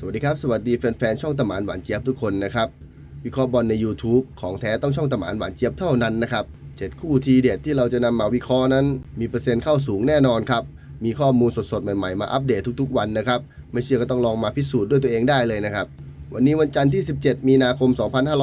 สวัสดีครับ สวัสดีแฟนๆ ช่องตะหมานหวานเจี๊ยบทุกคนนะครับวิเคราะห์บอลใน YouTube ของแท้ต้องช่องตะหมานหวานเจี๊ยบเท่านั้นนะครับเจ็ดคู่ทีเด็ดที่เราจะนำมาวิเคราะห์นั้น มีเปอร์เซ็นต์เข้าสูงแน่นอนครับ มีข้อมูลสดๆ ใหม่ๆ มาอัปเดตทุกๆ วันนะครับ ไม่เชื่อก็ต้องลองมาพิสูจน์ด้วยตัวเองได้เลยนะครับ วันนี้วันจันทร์ที่ 17 มีนาคม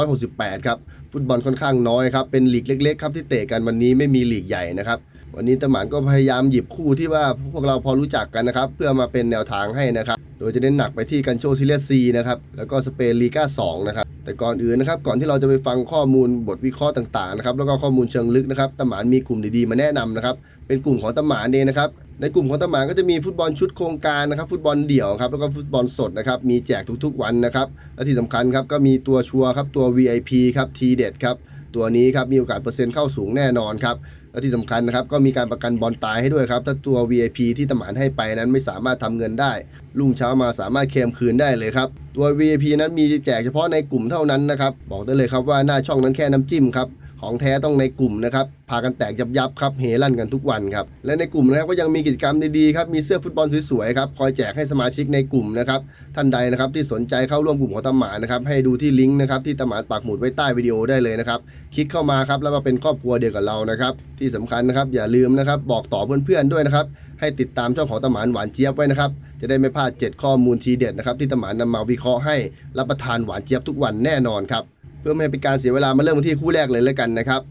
2568 ครับ ฟุตบอลค่อนข้างน้อยครับ เป็นลีกเล็กๆ ครับที่เตะกันวันนี้ไม่มีลีกใหญ่นะครับ วันนี้ตะหมานก็พยายามหยิบคู่ที่ว่าพวกเราพอรู้จักกันนะครับ เพื่อมาเป็นแนวทางให้นะครับ โดยจะเน้นหนักไปที่กันโชซิเลียซีนะครับ แล้วก็สเปนลีกา2นะครับ แต่ก่อนอื่นนะครับ ก่อนที่เราจะไปฟังข้อมูลบทวิเคราะห์ต่างๆนะครับ แล้วก็ข้อมูลเชิงลึกนะครับตะหมานมีกลุ่มดีๆมาแนะนำนะครับ เป็นกลุ่มของตะหมานเองนะครับ ในกลุ่มของตะหมานก็จะมีฟุตบอลชุดโครงการนะครับ ฟุตบอลเดี่ยวครับ แล้วก็ฟุตบอลสดนะครับ มีแจกทุกๆวันนะครับ และที่สำคัญครับก็มีตัวชัวร์ครับ ตัว VIP ครับทีเด็ดครับ ตัวนี้ครับมีโอกาสเปอร์เซ็นต์เข้าสูงแน่นอนครับ และที่สำคัญนะครับก็มีการประกันบอลตายให้ด้วยครับถ้าตัว VIP ที่ตะหมานให้ไปนั้นไม่สามารถทำเงินได้รุ่งเช้ามาสามารถเคลมคืนได้เลยครับตัว VIP นั้นมีแจกเฉพาะในกลุ่มเท่านั้นนะครับบอกได้เลยครับว่าหน้าช่องนั้นแค่น้ำจิ้มครับ ของแท้ต้องในกลุ่มนะครับพากันแตกยับยับครับเฮลั่นกันทุกวันครับและในกลุ่มนะครับก็ยังมีกิจกรรมดีๆครับมีเสื้อฟุตบอลสวยๆครับคอยแจกให้สมาชิกในกลุ่มนะครับท่านใดนะครับที่สนใจเข้าร่วมกลุ่มของตะหมานะครับให้ดูที่ลิงก์นะครับที่ตะหมานปักหมุดไว้ใต้วิดีโอได้เลยนะครับคลิกเข้ามาครับแล้วมาเป็นครอบครัวเดียวกับเรานะครับที่สำคัญนะครับอย่าลืมนะครับบอกต่อเพื่อนๆด้วยนะครับให้ติดตามช่องของตะหมานหวานเจี๊ยบไว้นะครับจะได้ไม่พลาด 7 ข้อมูลทีเด็ดนะครับที่ตะหมานนำมาวิเคราะห์ให้รับประทานหวานเจี๊ยบทุกวันแน่นอนครับ พื่อไม่ให้เป็นการเสียเวลามาเริ่มที่คู่แรกเลยแล้วกันนะครับ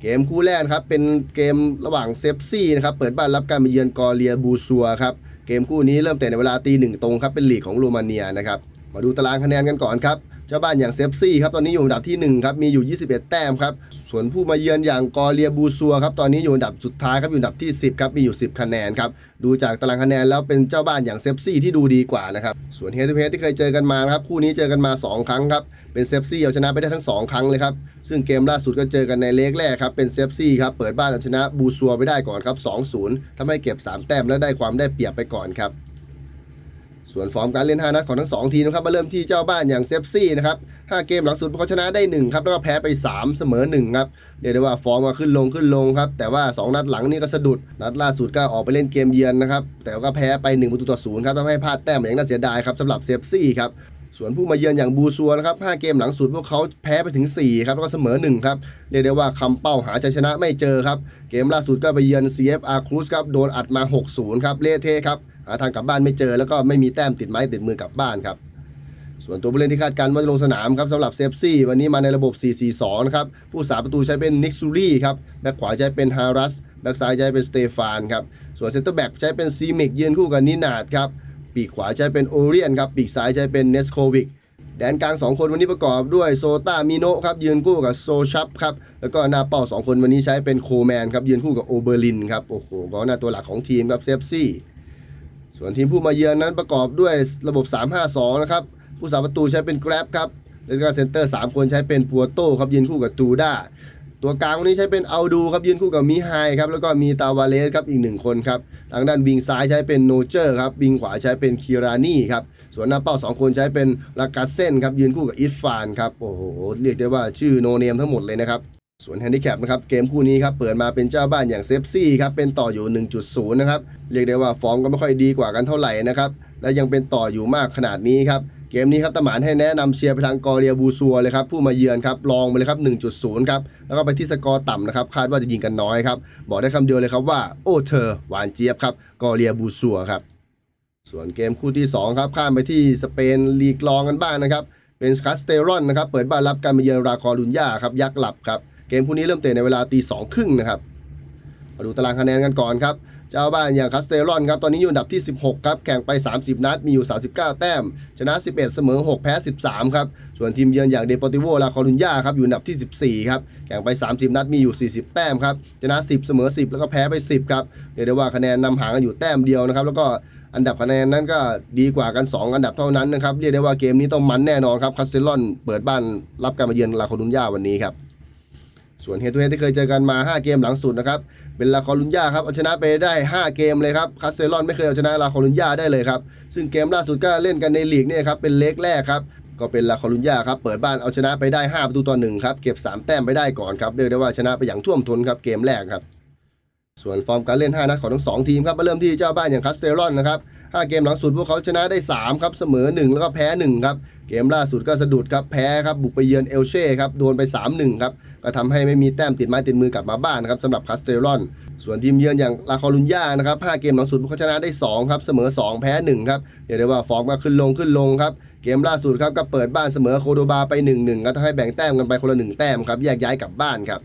เกมคู่แรกครับเป็นเกมระหว่างเซฟซี่นะครับเปิดบ้านรับการมาเยือนกอเรียบูซัวครับเกมคู่นี้เริ่มแต่ในเวลาตีหนึ่งตรงครับเป็นลีกของโรมาเนียนะครับมาดูตารางคะแนนกันก่อนครับ เจ้าบ้านอย่างเซฟซี่ครับตอนนี้อยู่อันดับที่ 1 ครับ มีอยู่ 21 แต้มครับ ส่วนผู้มาเยือนอย่างกอเรียบูซัวครับตอนนี้อยู่อันดับสุดท้ายครับอยู่อันดับที่ 10ครับมีอยู่ 10 คะแนนครับดูจากตารางคะแนนแล้วเป็นเจ้าบ้านอย่างเซฟซี่ที่ดูดีกว่านะครับส่วนเฮทูเฮที่เคยเจอกันมาครับคู่นี้เจอกันมา 2 ครั้งครับเป็นเซฟซี่เอาชนะไปได้ทั้ง 2 ครั้งเลยครับซึ่งเกมล่าสุดก็เจอกันในเลกแรกครับเป็นเซฟซี่ครับเปิดบ้านเอาชนะบูซัวไปได้ก่อนครับ2-0ทำให้เก็บ 3 แต้มและได้ความได้เปรียบไปก่อนครับ ส่วนฟอร์มการเล่น 5 นัดของทั้ง 2 ทีมนะครับมาเริ่มที่เจ้าบ้านอย่างเซฟซี่นะครับ 5 เกมหลังสุดเขาชนะได้ 1 ครับ แล้วก็แพ้ไป 3 เสมอ 1 ครับ เรียกได้ว่าฟอร์มมาขึ้นลงขึ้นลงครับ แต่ว่า 2 นัดหลังนี่ก็สะดุด นัดล่าสุดก็ออกไปเล่นเกมเยือนนะครับ แต่ก็แพ้ไป 1 ประตูต่อ0ครับทำให้พลาดแต้มอย่างน่าเสียดายครับสำหรับเซฟซี่ครับส่วนผู้มาเยือนอย่างบูซัวนะครับ 5 เกมหลังสุดพวกเขาแพ้ไปถึง 4 ครับ แล้วก็เสมอ 1 ครับ เรียกได้ว่าคำเป้าหาชัยชนะไม่เจอครับ เกมล่าสุดก็ไปเยือน CFR Cruz ครับ โดนอัดมา 6-0 ครับ เละเทะครับ หาทางกลับบ้านไม่เจอแล้วก็ไม่มีแต้มติดไม้ติดมือกลับบ้านครับ ส่วนตัวผู้เล่นที่คาดการณ์ว่าจะลงสนามครับสำหรับเซฟซี่วันนี้มาในระบบ 4-4-2 นะครับ ผู้สาประตูใช้เป็นนิกซูรี่ครับ แบ็คขวาใช้เป็นฮารัส แบ็คซ้ายใช้เป็นสเตฟานครับ ส่วนเซนเตอร์แบ็กใช้เป็นซีมิกยืนคู่กับนินาดครับ ปีกขวาใช้เป็นโอเรียนครับ ปีกซ้ายใช้เป็นเนสโควิกแดนกลาง 2 คนวันนี้ประกอบด้วยโซตามิโนะครับยืนคู่กับโซชับครับแล้วก็หน้าเป้า 2 คนวันนี้ใช้เป็นโคแมนครับยืนคู่กับโอเบอร์ลินครับโอ้โหกองหน้าตัวหลักของทีมครับเซฟซี่ ส่วนทีมผู้มาเยือนนั้นประกอบด้วยระบบ 3-5-2 นะครับ ผู้สาประตูใช้เป็นแกร็บครับ แล้วก็เซนเตอร์ 3 คนใช้เป็นปัวโต้ครับยืนคู่กับตูด้า ตัวกลางวันนี้ใช้เป็นเอาดูครับยืนคู่กับมิไฮครับ แล้วก็มีตาวาเลสครับอีกหนึ่งคนครับ ทางด้านวิงซ้ายใช้เป็นโนเจอร์ครับวิงขวาใช้เป็นคิรานี่ครับ ส่วนหน้าเป้า 2 คนใช้เป็นลากาเซนครับยืนคู่กับอิฟฟานครับ โอ้โห เรียกได้ว่าชื่อโนเนมทั้งหมดเลยนะครับ ส่วนแฮนดิแคปนะครับเกมคู่นี้ครับเปิดมาเป็นเจ้าบ้านอย่างเซฟซี่ครับเป็นต่ออยู่ 1.0 นะครับ เรียกได้ว่าฟอร์มก็ไม่ค่อยดีกว่ากันเท่าไหร่นะครับ และยังเป็นต่ออยู่มากขนาดนี้ครับ เกมนี้ครับตะหมานให้แนะนำเชียร์ไปทางกอเรียบูซัวเลยครับ ผู้มาเยือนครับลองไปเลยครับ 1.0 ครับ แล้วก็ไปที่สกอร์ต่ำนะครับ คาดว่าจะยิงกันน้อยครับ บอกได้คำเดียวเลยครับว่าโอ้เธอหวานเจี๊ยบครับกอเรียบูซัวครับส่วนเกมคู่ที่2ครับข้ามไปที่สเปนลีกรองกันบ้างนะครับเป็นคาสเตรอนนะครับเปิดบ้านรับการมาเยือนราคอรุนยาครับยักษ์หลับครับ เกมคู่นี้เริ่มเตะในเวลาตีสองครึ่งนะครับมาดูตารางคะแนนกันก่อนครับ เจ้าบ้านอย่างคาสเตรอนครับตอนนี้อยู่อันดับที่ 16 ครับ แข่งไป 30 นัด มีอยู่ 39 แต้ม ชนะ 11 เสมอ 6 แพ้ 13 ครับ ส่วนทีมเยือนอย่างเดปอติโวลาคอรุนยาครับอยู่อันดับที่ 14 ครับ แข่งไป 30 นัด มีอยู่ 40 แต้มครับ ชนะ 10 เสมอ 10 แล้วก็แพ้ไป 10 ครับ เรียกได้ว่าคะแนนนำห่างกันอยู่แต้มเดียวนะครับ แล้วก็อันดับคะแนนนั้นก็ดีกว่ากัน 2 อันดับเท่านั้นนะครับ เรียกได้ว่าเกมนี้ต้องมันแน่นอนครับคาสเตรอนเปิดบ้านรับการมาเยือนลาคอรุนยาวันนี้ครับ ส่วนเฮดทูเฮดที่เคยเจอกันมา 5 เกมหลังสุดนะครับ เป็นลาคอรุนยาครับเอาชนะไปได้ 5 เกมเลยครับคาสเซลอนไม่เคยเอาชนะลาคอรุนยาได้เลยครับซึ่งเกมล่าสุดก็เล่นกันในลีกเนี่ยครับเป็นเล็กแรกครับก็เป็นลาคอรุนยาครับเปิดบ้านเอาชนะไปได้ 5 ประตูต่อ1ครับเก็บ 3 แต้มไปได้ก่อนครับเรียกได้ว่าชนะไปอย่างท่วมท้นครับเกมแรกครับส่วนฟอร์มการเล่น 5 นัดของทั้ง 2 ทีมครับมาเริ่มที่เจ้าบ้านอย่างคาสเตลอนนะครับ 5 เกมหลังสุดพวกเขาชนะได้ 3 ครับ เสมอ 1 แล้วก็แพ้ 1 ครับ เกมล่าสุดก็สะดุดครับ แพ้ครับ บุกไปเยือนเอลเช่ครับ โดนไป 3-1 ครับ ก็ทำให้ไม่มีแต้มติดไม้ติดมือกลับมาบ้านครับสำหรับคาสเตลรอน ส่วนทีมเยือนอย่างลาคอรุญญานะครับ 5 เกมหลังสุดพวกเขาชนะได้ 2 ครับ เสมอ 2 แพ้ 1 ครับเรียกได้ว่าฟอร์มก็ขึ้นลงขึ้นลงครับ เกมล่าสุดครับก็เปิดบ้านเสมอโคโดบาไป 1-1 ก็ทำให้แบ่งแต้มกันไปคนละ1แต้มครับ แยกย้ายกลับบ้านครับ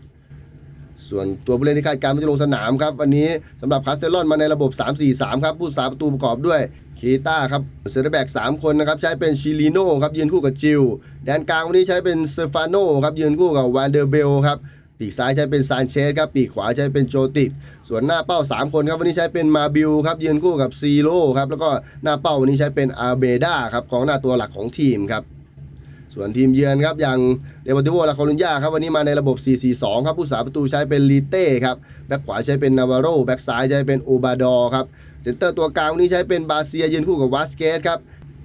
ส่วนตัวผู้เล่นที่คาดการณ์ว่าจะลงสนามครับ วันนี้สำหรับคาสเตลอนมาในระบบ 3-4-3 ครับผู้สาประตูประกอบด้วยคีต้าครับเซอร์แบก3คนนะครับ ใช้เป็นชิลิโน่ครับยืนคู่กับจิลแดนกลางวันนี้ใช้เป็นเซฟาโนครับยืนคู่กับวานเดอร์เบลครับปีกซ้ายใช้เป็นซานเชสครับปีกขวาใช้เป็นโจติกส่วนหน้าเป้า 3 คนครับวันนี้ใช้เป็นมาบิลครับยืนคู่กับซีโร่ครับแล้วก็หน้าเป้าวันนี้ใช้เป็นอาเบด้าครับของหน้าตัวหลักของทีมครับ ส่วนทีมเยือนครับอย่างเดวอติโวลาคอลุนยาครับวันนี้มาในระบบ 4-4-2 ครับผู้สาประตูใช้เป็นลีเต้ครับแบ็คขวาใช้เป็นนาวาโรแบ็คซ้ายใช้เป็นโอบาดอครับเซนเตอร์ตัวกลางวันนี้ใช้เป็นบาเซียยืนคู่กับวาสเกสครับ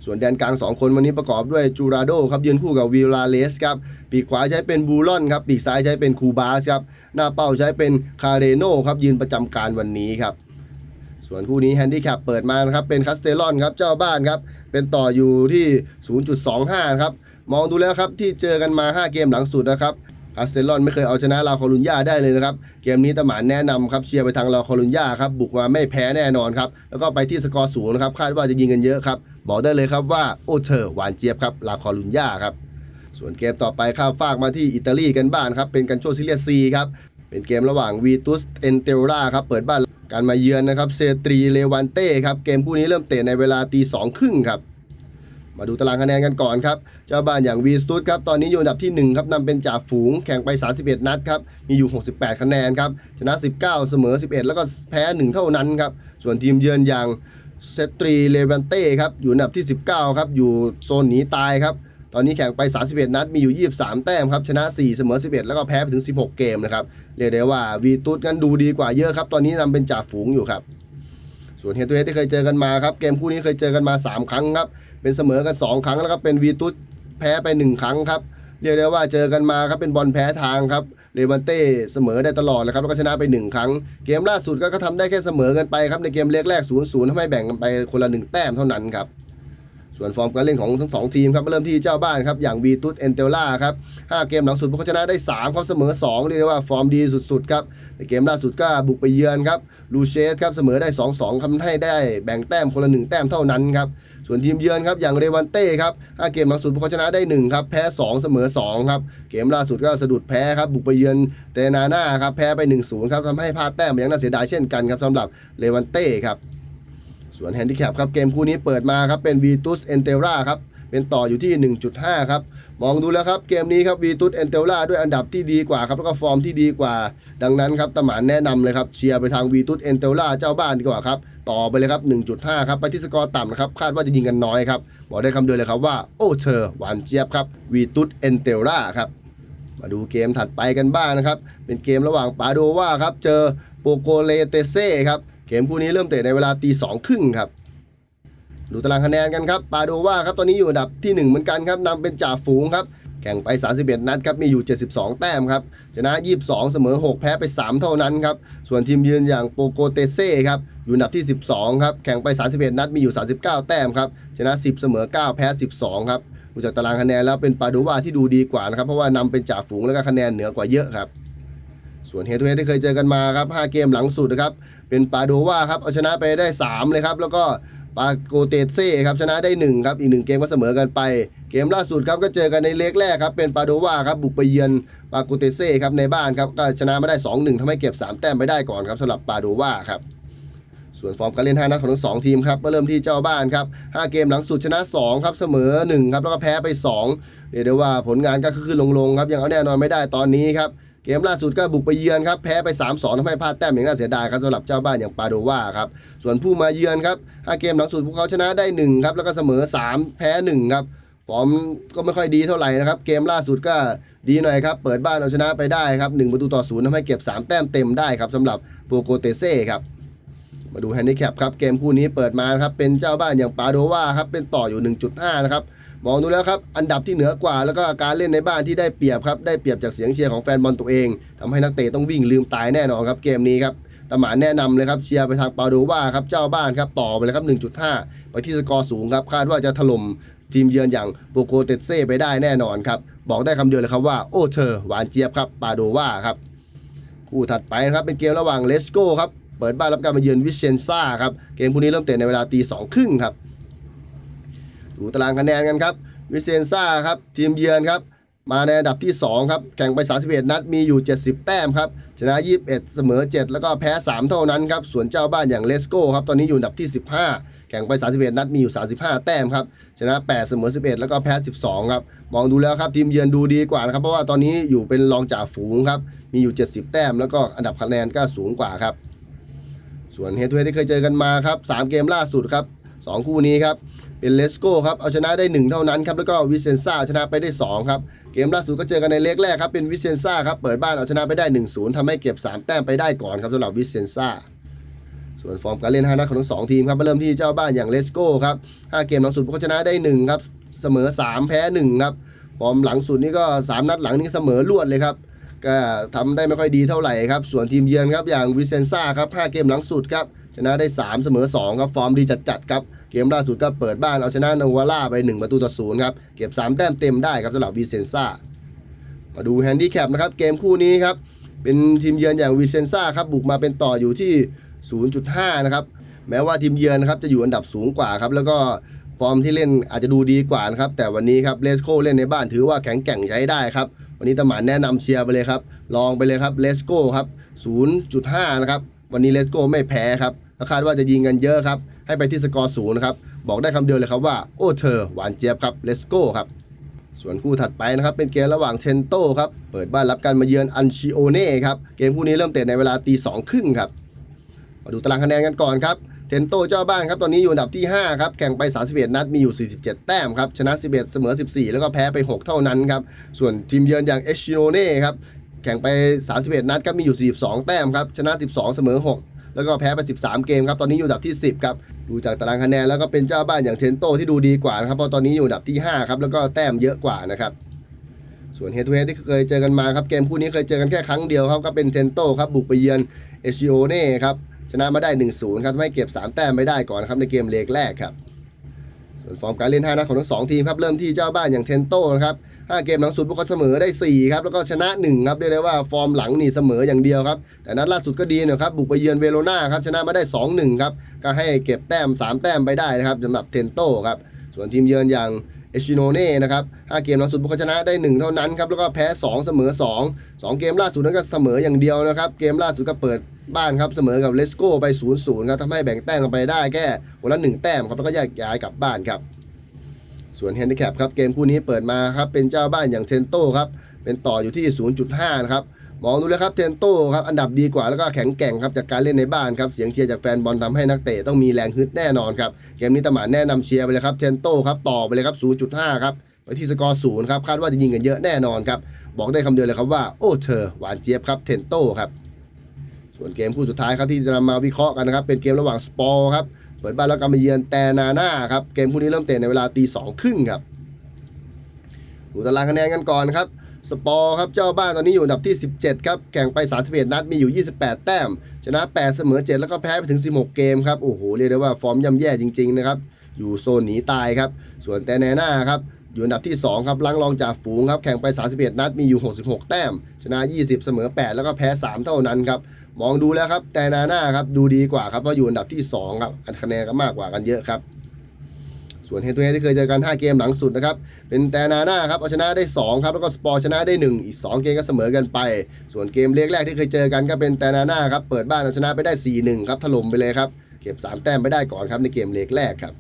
ส่วนแดนกลาง 2 คนวันนี้ประกอบด้วยจูราโดครับยืนคู่กับวิลาเลสครับปีกขวาใช้เป็นบูลอนครับปีกซ้ายใช้เป็นคูบาสครับหน้าเป้าใช้เป็นคาเรโนครับยืนประจำการวันนี้ครับส่วนคู่นี้แฮนดิแคปเปิดมานะครับเป็นคาสเตลอนครับเจ้าบ้านครับเป็นต่ออยู่ที่ 0.25 ครับ มองดูแล้วครับที่เจอกันมา 5 เกมหลังสุดนะครับคาสเตลอนไม่เคยเอาชนะลาคอลุนยาได้เลยนะครับ เกมนี้ตะหมานแนะนำครับเชียร์ไปทางลาคอลุนยาครับบุกมาไม่แพ้แน่นอนครับ แล้วก็ไปที่สกอร์สูงนะครับคาดว่าจะยิงกันเยอะครับ บอกได้เลยครับว่าโอเธอร์หวานเจี๊ยบครับลาคอลุนยาครับส่วนเกมต่อไปข้ามฟากมาที่อิตาลีกันบ้างครับเป็นกันโชซิเลียซีครับเป็นเกมระหว่างวีตุสเอนเตราครับเปิดบ้านการมาเยือนนะครับเซตรีเลวันเต้ครับเกมคู่นี้เริ่มเตะในเวลาตีสองครึ่งครับ มาดูตารางคะแนนกันก่อนครับ เจ้าบ้านอย่างวีสตูดครับตอนนี้อยู่อันดับที่ 1 ครับนำเป็นจ่าฝูงแข่งไป 31 นัดครับ มีอยู่ 68 คะแนนครับชนะ 19 เสมอ 11 แล้วก็แพ้ 1 เท่านั้นครับ ส่วนทีมเยือนอย่างเซตรีเลวันเต้ครับอยู่อันดับที่ 19 ครับ อยู่โซนหนีตายครับ ตอนนี้แข่งไป 31 นัด มีอยู่ 23 แต้มครับ ชนะ 4 เสมอ 11 แล้วก็แพ้ไปถึง 16 เกมนะครับ เรียกได้ว่าวีตูดกันดูดีกว่าเยอะครับ ตอนนี้นำเป็นจ่าฝูงอยู่ครับ ส่วนเฮดทูเฮดที่เคยเจอกันมาครับเกมคู่นี้เคยเจอกันมา 3 ครั้งครับเป็นเสมอกัน 2 ครั้งแล้วก็เป็นวีตุสแพ้ไป 1 ครั้งครับเรียกได้ว่าเจอกันมาครับเป็นบอลแพ้ทางครับเลวันเต้เสมอได้ตลอดนะครับแล้วก็ชนะไป 1 ครั้ง เกมล่าสุดก็ก็ทำได้แค่เสมอกันไปครับในเกมเล็กแรก0 0ทำให้แบ่งกันไปคนละ 1 แต้มเท่านั้นครับ ส่วนฟอร์มการเล่นของทั้งสองทีมครับเริ่มที่เจ้าบ้านครับอย่างวีตุสเอนเตล่าครับ5เกมหลังสุดพวกเขาชนะได้3ครับเสมอ2เรียกได้ว่าฟอร์มดีสุดๆครับในเกมล่าสุดก็บุกไปเยือนครับลูเชสครับเสมอได้ 2-2ทำให้ได้แบ่งแต้มคนละ1แต้มเท่านั้นครับส่วนทีมเยือนครับอย่างเรวันเต้ครับ5เกมหลังสุดพวกเขาชนะได้1ครับแพ้2เสมอ2ครับเกมล่าสุดก็สะดุดแพ้ครับบุกไปเยือนเตนาน่าครับแพ้ไป 1-0ครับทำให้พลาดแต้มอย่างน่าเสียดายเช่นกันครับสำหรับเรวันเต้ครับ ส่วนแฮนดิแคปครับเกมคู่นี้เปิดมาครับเป็น Vitus e n t e r a ครับเป็นต่ออยู่ที่ 1.5 ครับ มองดูแล้วครับ เกมนี้ครับ Vitus e n t e r a ด้วยอันดับที่ดีกว่าครับ แล้วก็ฟอร์มที่ดีกว่า ดังนั้นครับตหมานแนะนำเลยครับ เชียร์ไปทาง Vitus e n t e r a เจ้าบ้านดีกว่าครับ ต่อไปเลยครับ 1.5 ครับ ไปที่สกอร์ต่ำนะครับ คาดว่าจะยิงกันน้อยครับ บอกได้คำเดียวเลยครับว่า โอ้เธอหวานเจี๊ยบครับ Vitus e n t e r a ครับมาดูเกมถัดไปกันบ้างนะครับเป็นเกมระหว่างปาโดว่าครับเจอโปโกเลเตเซ่ครับ เกมคู่นี้เริ่มเตะในเวลาตีสองครึ่งครับ ดูตารางคะแนนกันครับปาโดว่าครับตอนนี้อยู่อันดับที่ 1 เหมือนกันครับนำเป็นจ่าฝูงครับแข่งไป 31 นัดครับมีอยู่ 72 แต้มครับชนะ 22 เสมอ 6 แพ้ไป 3 เท่านั้นครับส่วนทีมยืนอย่างโปโกเตเซ่ครับอยู่อันดับที่ 12 ครับแข่งไป 31 นัดมีอยู่ 39 แต้มครับชนะ 10 เสมอ 9 แพ้ 12 ครับดูจากตารางคะแนนแล้วเป็นปาโดว่าที่ดูดีกว่านะครับเพราะว่านำเป็นจ่าฝูงแล้วก็คะแนนเหนือกว่าเยอะครับ ส่วนเฮทูเฮที่เคยเจอกันมาครับ 5 เกมหลังสุดนะครับ เป็นปาโดวาครับเอาชนะไปได้ 3 เลยครับ แล้วก็ปาโกเตเซ่ครับชนะได้ 1 ครับ อีก 1 เกมก็เสมอกันไป เกมล่าสุดครับก็เจอกันในเล็กแรกครับ เป็นปาโดวาครับ บุกไปเยือนปาโกเตเซ่ครับในบ้านครับ ก็ชนะมาได้ 2-1ทำให้เก็บ 3 แต้มไปได้ก่อนครับสำหรับปาโดวาครับส่วนฟอร์มการเล่น 5 นัดของทั้ง2ทีมครับก็เริ่มที่เจ้าบ้านครับ 5 เกมหลังสุดชนะ 2 ครับ เสมอ 1 ครับ แล้วก็แพ้ไป 2 เรียกได้ว่าผลงานก็ขึ้นลงๆครับ ยังเอาแน่นอนไม่ได้ตอนนี้ครับ เกมล่าสุดก็บุกไปเยือนครับแพ้ไป 3-2ทำให้พลาดแต้มอย่างน่าเสียดายครับสำหรับเจ้าบ้านอย่างปาโดว่าครับส่วนผู้มาเยือนครับ5เกมหลังสุดพวกเขาชนะได้1ครับแล้วก็เสมอ 3 แพ้1ครับฟอร์มก็ไม่ค่อยดีเท่าไหร่นะครับ เกมล่าสุดก็ดีหน่อยครับ เปิดบ้านเอาชนะไปได้ครับ1ประตูต่อศูนย์ทำให้เก็บ 3 แต้มเต็มได้ครับสำหรับโปโกเตเซ่ครับมาดูแฮนดิแคปครับ เกมคู่นี้เปิดมาครับเป็นเจ้าบ้านอย่างปาโดว่าครับเป็นต่ออยู่ 1.5 นะครับ มองดูแล้วครับ อันดับที่เหนือกว่า แล้วก็การเล่นในบ้านที่ได้เปรียบครับ ได้เปรียบจากเสียงเชียร์ของแฟนบอลตัวเองทำให้นักเตะต้องวิ่งลืมตายแน่นอนครับเกมนี้ครับตหมานแนะนำเลยครับเชียร์ไปทางปาโดว่าครับเจ้าบ้านครับต่อไปเลยครับ 1.5 ไปที่สกอร์สูงครับคาดว่าจะถล่มทีมเยือนอย่างโปโกเตเซ่ไปได้แน่นอนครับบอกได้คำเดียวเลยครับว่าโอ้เธอหวานเจี๊ยบครับปาโดว่าครับคู่ถัดไปนะครับเป็นเกมระหว่างเลสโก้ครับเปิดบ้านรับการมาเยือนวิเชนซ่าครับเกมคู่นี้เริ่มเตะในเวลาตีสองครึ่งครับ ดูตารางคะแนนกันครับวิเซนซ่าครับทีมเยือนครับมาในอันดับที่ 2 ครับ แข่งไป 31 นัดมีอยู่ 70 แต้มครับ ชนะ 21 เสมอ 7 แล้วก็แพ้ 3 เท่านั้นครับ ส่วนเจ้าบ้านอย่างเลสโก้ครับ ตอนนี้อยู่อันดับที่ 15 แข่งไป 31 นัดมีอยู่ 35 แต้มครับ ชนะ 8 เสมอ 11 แล้วก็แพ้ 12 ครับ มองดูแล้วครับ ทีมเยือนดูดีกว่านะครับ เพราะว่าตอนนี้อยู่เป็นรองจ่าฝูงครับ มีอยู่ 70 แต้ม แล้วก็อันดับคะแนนก็สูงกว่าครับ ส่วนเฮดทูเฮดที่เคยเจอกันมาครับ 3 เกมล่าสุดครับ 2 คู่นี้ครับ เป็นเลสโก้ครับเอาชนะได้ 1 เท่านั้นครับแล้วก็วิเซนซ่าชนะไปได้ 2 ครับ เกมล่าสุดก็เจอกันในเล็กแรกครับเป็นวิเซนซ่าครับเปิดบ้านเอาชนะไปได้ 1-0ทำให้เก็บ 3 แต้มไปได้ก่อนครับสำหรับวิเซนซ่าส่วนฟอร์มการเล่น 5 นัดของทั้งสองทีมครับมาเริ่มที่เจ้าบ้านอย่างเลสโก้ครับ 5 เกมหลังสุดพวกเขาชนะได้ 1 ครับ เสมอ 3 แพ้ 1 ครับ ฟอร์มหลังสุดนี่ก็ 3 นัดหลังนี่เสมอรวดเลยครับ ก็ทำได้ไม่ค่อยดีเท่าไหร่ครับ ส่วนทีมเยือนครับอย่างวิเซนซ่าครับ 5 เกมหลังสุดครับ ชนะได้ 3 เสมอ2ครับฟอร์มดีจัดๆครับ เกมล่าสุดก็เปิดบ้านเอาชนะนาวาร่าไป 1 ประตูต่อศูนย์ครับ เก็บ 3 แต้มเต็มได้ครับสำหรับวิเซนซ่า มาดูแฮนดี้แคปนะครับ เกมคู่นี้ครับ เป็นทีมเยือนอย่างวิเซนซ่าครับ บุกมาเป็นต่ออยู่ที่ 0.5 นะครับ แม้ว่าทีมเยือนนะครับจะอยู่อันดับสูงกว่าครับแล้วก็ฟอร์มที่เล่นอาจจะดูดีกว่านะครับแต่วันนี้ครับเลสโก้เล่นในบ้านถือว่าแข็งแกร่งใช้ได้ครับวันนี้ตะหมานแนะนำเชียร์ไปเลยครับ ลองไปเลยครับเลสโก้ครับ 0.5 นะครับ วันนี้เลสโกไม่แพ้ครับคาดว่าจะยิงกันเยอะครับ ให้ไปที่สกอร์ศูนย์นะครับ บอกได้คำเดียวเลยครับว่า โอ้เธอ หวานเจี๊ยบครับเลสโกครับ ส่วนคู่ถัดไปนะครับ เป็นเกมระหว่างเทนโตครับ เปิดบ้านรับการมาเยือนอันชิโอเน่ครับ เกมคู่นี้เริ่มเตะในเวลาตีสองครึ่งครับ มาดูตารางคะแนนกันก่อนครับเทนโตเจ้าบ้านครับ ตอนนี้อยู่อันดับที่ 5 ครับ แข่งไป 31 นัด มีอยู่ 47 แต้มครับ ชนะ 11 เสมอ 14 แล้วก็แพ้ไป 6 เท่านั้นครับ ส่วนทีมเยือนอย่างเอชิโนเน่ครับ แข่งไป 31 นัดครับมีอยู่ 42 แต้มครับชนะ 12 เสมอ 6 แล้วก็แพ้ไป 13 เกมครับตอนนี้อยู่อันดับที่ 10ครับดูจากตารางคะแนนแล้วก็เป็นเจ้าบ้านอย่างเทนโตที่ดูดีกว่านะครับเพราะตอนนี้อยู่อันดับที่5ครับแล้วก็แต้มเยอะกว่านะครับส่วนเฮดทูเฮดที่เคยเจอกันมาครับเกมคู่นี้เคยเจอกันแค่ครั้งเดียวครับก็เป็นเทนโตครับบุกไปเยือนเอชิโอเน่ครับชนะมาได้ 1-0 ครับทำให้เก็บ 3 แต้มไม่ได้ก่อนครับในเกมเลกแรกครับ ฟอร์มการเล่น5นัดของทั้ง2ทีมครับ เริ่มที่เจ้าบ้านอย่างเทนโตนะครับ5เกมหลังสุดพวกเขาเสมอได้4ครับแล้วก็ชนะ1ครับเรียกได้ว่าฟอร์มหลังนี่เสมออย่างเดียวครับ แต่นัดล่าสุดก็ดีหนะครับบุกไปเยือนเวโรนาครับชนะมาได้ 2-1ครับก็ให้เก็บแต้ม 3 แต้มไปได้นะครับสำหรับเทนโตครับส่วนทีมเยือนอย่าง เอชิโนเน่นะครับ5เกมล่าสุดพวกเขาชนะได้ 1 เท่านั้นครับแล้วก็แพ้ 2 เสมอ 2 2 เกมล่าสุดนั้นก็เสมออย่างเดียวนะครับเกมล่าสุดก็เปิดบ้านครับเสมอกับเลสโก้ไป 0-0ครับทำให้แบ่งแต้มกันไปได้แค่คนละ1แต้มครับแล้วก็แยกย้ายกลับบ้านครับส่วนแฮนดิแคปครับเกมคู่นี้เปิดมาครับเป็นเจ้าบ้านอย่างเทนโต้ครับเป็นต่ออยู่ที่ 0.5 นะครับ มองดูแล้วครับเทนโต้ครับอันดับดีกว่าแล้วก็แข็งแกร่งครับจากการเล่นในบ้านครับเสียงเชียร์จากแฟนบอลทำให้นักเตะต้องมีแรงฮึดแน่นอนครับเกมนี้ตะหมานแนะนำเชียร์ไปเลยครับเทนโต้ครับต่อไปเลยครับ 0.5 ครับไปที่สกอร์ศูนย์ครับคาดว่าจะยิงกันเยอะแน่นอนครับบอกได้คำเดียวเลยครับว่าโอ้เธอหวานเจี๊ยบครับเทนโต้ครับส่วนเกมคู่สุดท้ายครับที่จะนำมาวิเคราะห์กันนะครับเป็นเกมระหว่างสปอร์ครับเปิดบ้านแล้วก็มาเยือนแต่นาน่าครับเกมคู่นี้เริ่มเตะในเวลาตีสองครึ่งครับดูตารางคะแนนกันก่อนครับ สปอร์ครับเจ้าบ้านตอนนี้อยู่อันดับที่ 17 ครับ แข่งไป 31 นัดมีอยู่ 28 แต้ม ชนะ 8 เสมอ 7 แล้วก็แพ้ไปถึง 16 เกมครับ โอ้โห เรียกได้ว่าฟอร์มย่ำแย่จริง ๆ นะครับ อยู่โซนหนีตายครับ ส่วนแต่แนน่าครับอยู่อันดับที่ 2 ครับลังรองจากฝูงครับ แข่งไป 31 นัดมีอยู่ 66 แต้ม ชนะ 20 เสมอ 8 แล้วก็แพ้ 3 เท่านั้นครับ มองดูแล้วครับแต่นาน่าครับดูดีกว่าครับเพราะอยู่อันดับที่ 2 ครับคะแนนก็มากกว่ากันเยอะครับ ส่วนเฮตัวเฮที่เคยเจอกัน 5 เกมหลังสุดนะครับ เป็นแต่นาน่าครับเอาชนะได้ 2 ครับ แล้วก็สปอร์ชนะได้ 1 อีก 2 เกมก็เสมอกันไป ส่วนเกมเล็กแรกที่เคยเจอกันก็เป็นแต่นาน่าครับ เปิดบ้านเอาชนะไปได้ 4-1 ครับถล่มไปเลยครับ เก็บ 3 แต้มไปได้ก่อนครับในเกมเล็กแรกครับ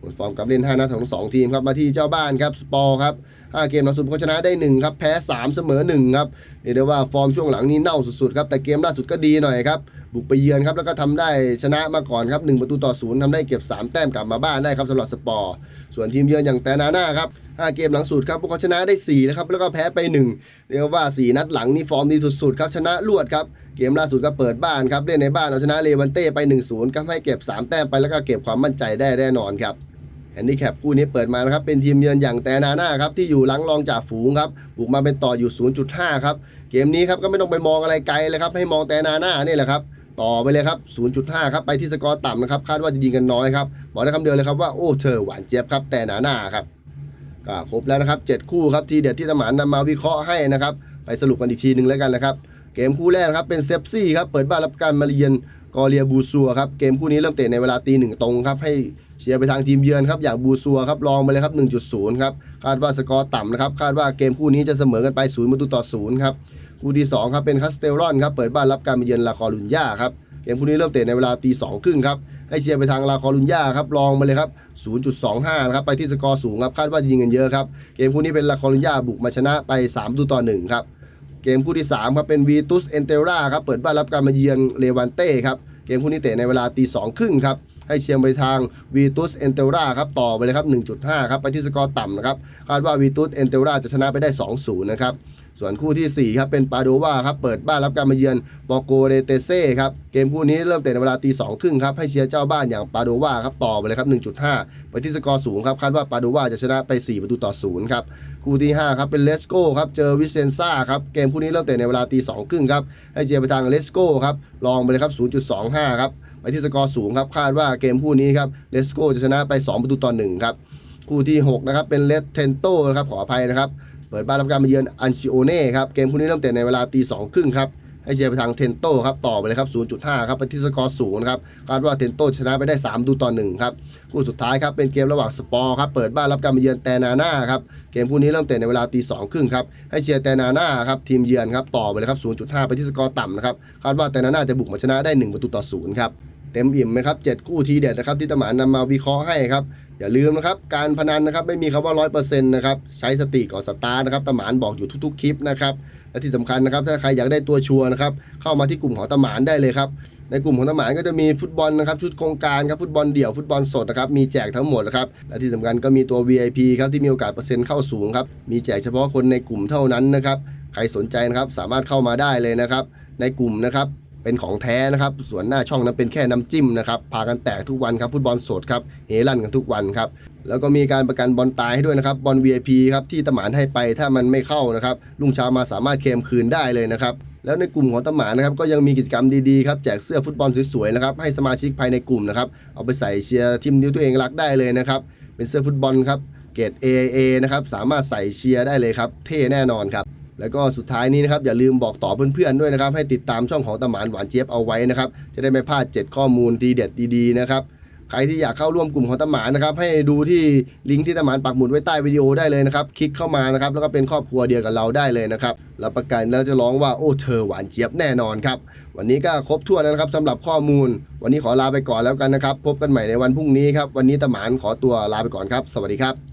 ผลฟอร์มกับเล่น 5นัดของทั้งสองทีมครับ มาที่เจ้าบ้านครับ สปอร์ครับ5 เกมหลังสุดเขาชนะได้1ครับแพ้ 3 เสมอ1ครับเรียกได้ว่าฟอร์มช่วงหลังนี้เน่าสุดๆครับแต่เกมล่าสุดก็ดีหน่อยครับบุกไปเยือนครับแล้วก็ทำได้ชนะมาก่อนครับ1ประตูต่อศูนย์ทำได้เก็บ 3 แต้มกลับมาบ้านได้ครับสำหรับสปอร์ส่วนทีมเยือนอย่างแตนาน่าครับ5เกมหลังสุดครับพวกเขาชนะได้4นะครับแล้วก็แพ้ไป 1 เรียกว่า 4 นัดหลังนี่ฟอร์มดีสุดๆครับชนะรวดครับเกมล่าสุดก็เปิดบ้านครับเล่นในบ้านเอาชนะเลวันเต้ไป 1-0ครับให้เก็บ 3 แต้มไปแล้วก็เก็บความมั่นใจได้แน่นอนครับ นดี้แคปคู่นี้เปิดมานะครับเป็นทีมเยือนอย่างแต่นาหน่าครับที่อยู่หลังรองจากฝูงครับบุกมาเป็นต่ออยู่ 0.5 ครับ เกมนี้ครับก็ไม่ต้องไปมองอะไรไกลเลยครับให้มองแต่นาหน่านี่แหละครับต่อไปเลยครับ 0.5 ครับ ไปที่สกอร์ต่ำนะครับ คาดว่าจะยิงกันน้อยครับ บอกได้คำเดียวเลยครับว่าโอ้เธอหวานเจี๊ยบครับ แต่หนาหน้าครับ ก็ครบแล้วนะครับ 7 คู่ครับ ทีเด็ดที่ตมานนำมาวิเคราะห์ให้นะครับ ไปสรุปกันอีกทีหนึ่งแล้วกันนะครับ เกมคู่แรกครับ เป็นเซฟซี่ครับ เปิดบ้านรับการมาเรียน กอเรียบูซัวครับเกมคู่นี้เริ่มเตะในเวลาตีหนึ่งตรงครับให้เชียร์ไปทางทีมเยือนครับอย่างบูซัวครับลองไปเลยครับ 1.0 ครับคาดว่าสกอร์ต่ำนะครับคาดว่าเกมคู่นี้จะเสมอกันไป0ประตูต่อ0ครับคู่ที่2ครับเป็นคัสเตลรอนครับเปิดบ้านรับการมาเยือนลาคอรุนย่าครับเกมคู่นี้เริ่มเตะในเวลาตีสองครึ่งครับให้เชียร์ไปทางลาคอรุนย่าครับลองมาเลยครับ 0.25 นะครับไปที่สกอร์สูงครับคาดว่ายิงกันเยอะครับเกมคู่นี้เป็นลาคอรุนย่าบุกมาชนะไป3ประตูต่อ1ครับ เกมคู่ที่ 3 ครับ เป็นวีตุสเอนเตราครับ เปิดบ้านรับการมาเยือนเลวันเต้ครับ เกมคู่นี้เตะในเวลาตีสองครึ่งครับ ให้เชียร์ไปทางวีตุสเอนเตลราครับต่อไปเลยครับ 1.5 ครับไปที่สกอร์ต่ำนะครับคาดว่าวีตุสเอนเตลราจะชนะไปได้ 2-0 นะครับส่วนคู่ทีสี่ 4 ครับ เป็นปาโดวาครับ เปิดบ้านรับการมาเยือนปอโกเรเตเซ่ครับ เกมคู่นี้เริ่มเตะในเวลาตีสองครึ่งครับ ให้เชียร์เจ้าบ้านอย่างปาโดวาครับ ต่อไปเลยครับ 1.5 ไปที่สกอร์สูงครับ คาดว่าปาโดวาจะชนะไป 4 ประตูต่อศูนย์ครับ คู่ที่ 5 ครับเป็นเลสโก้ครับ เจอวิเซนซ่าครับ เกมคู่นี้เริ่มเตะในเวลาตีสองครึ่งครับ ให้เชียร์ไปทางเลสโก้ครับ ลองไปเลยครับ 0.25 ครับไปที่สกอร์สูงครับคาดว่าเกมคู่นี้ครับเลสโก้จะชนะไป 2 ประตูต่อ1ครับคู่ที่ 6 นะครับ เป็นเลสเทนโตนะครับขออภัยนะครับ เปิดบ้านรับการมาเยือนอันชิโอเน่ครับเกมคู่นี้เริ่มเตะในเวลาตีสองครึ่งครับ ให้เชียร์ไปทางเทนโตครับต่อไปเลยครับ 0.5 ครับไปที่สกอร์สูงนะครับคาดว่าเทนโตชนะไปได้ 3 ดูต่อ1ครับคู่สุดท้ายครับเป็นเกมระหว่างสปอร์ครับเปิดบ้านรับการมาเยือนแตนาน่าครับเกมคู่นี้เริ่มเตะในเวลาตีสองครึ่งครับให้เชียร์แตนาน่าครับทีมเยือนครับต่อไปเลยครับ 0.5 ไปที่สกอร์ต่ำนะครับคาดว่าแตนาน่าจะบุกมาชนะได้ 1 ประตูต่อ0ครับเต็มอิ่มไหมครับ7คู่ทีเด็ดนะครับที่ตะหมานนำมาวิเคราะห์ให้ครับ อย่าลืมนะครับ การพนันนะครับไม่มีคำว่าร้อยเปอร์เซ็นต์นะครับใช้สติก่อนสตาร์นะครับตะหมานบอกอยู่ทุกๆคลิปนะครับและที่สำคัญนะครับถ้าใครอยากได้ตัวชัวร์นะครับเข้ามาที่กลุ่มของตะหมานได้เลยครับในกลุ่มของตะหมานก็จะมีฟุตบอลนะครับชุดโครงการครับฟุตบอลเดี่ยวฟุตบอลสดนะครับมีแจกทั้งหมดนะครับและที่สำคัญก็มีตัว VIP ครับที่มีโอกาสเปอร์เซ็นต์เข้าสูงครับมีแจกเฉพาะคนในกลุ่มเท่านั้นนะครับใครสนใจนะครับสามารถเข้ามาได้เลยนะครับในกลุ่มนะครับ เป็นของแท้นะครับ ส่วนหน้าช่องนั้นเป็นแค่น้ำจิ้มนะครับพากันแตกทุกวันครับฟุตบอลสดครับเฮลั่นกันทุกวันครับแล้วก็มีการประกันบอลตายให้ด้วยนะครับบอล VIP ครับที่ตะหมานให้ไปถ้ามันไม่เข้านะครับลุงเช้ามาสามารถเคลมคืนได้เลยนะครับแล้วในกลุ่มของตะหมานนะครับก็ยังมีกิจกรรมดีๆครับแจกเสื้อฟุตบอลสวยๆนะครับให้สมาชิกภายในกลุ่มนะครับเอาไปใส่เชียร์ทีมที่ตัวเองรักได้เลยนะครับเป็นเสื้อฟุตบอลครับเกรด AAA นะครับสามารถใส่เชียร์ได้เลยครับเท่แน่นอนครับ แล้วก็สุดท้ายนี้นะครับอย่าลืมบอกต่อเพื่อนๆด้วยนะครับ ให้ติดตามช่องของตะหมานหวานเจี๊ยบเอาไว้นะครับ จะได้ไม่พลาด 7 ข้อมูลดีเด็ดดีๆนะครับใครที่อยากเข้าร่วมกลุ่มของตะหมานนะครับ ให้ดูที่ลิงก์ที่ตะหมานปักหมุดไว้ใต้วิดีโอได้เลยนะครับ คลิกเข้ามานะครับ แล้วก็เป็นครอบครัวเดียวกับเราได้เลยนะครับรับประกันแล้วจะร้องว่าโอ้เธอหวานเจี๊ยบแน่นอนครับ วันนี้ก็ครบถ้วนแล้วนะครับสำหรับข้อมูล วันนี้ขอลาไปก่อนแล้วกันนะครับ พบกันใหม่ในวันพรุ่งนี้ครับ วันนี้ตะหมานขอตัวลาไปก่อนครับ สวัสดีครับ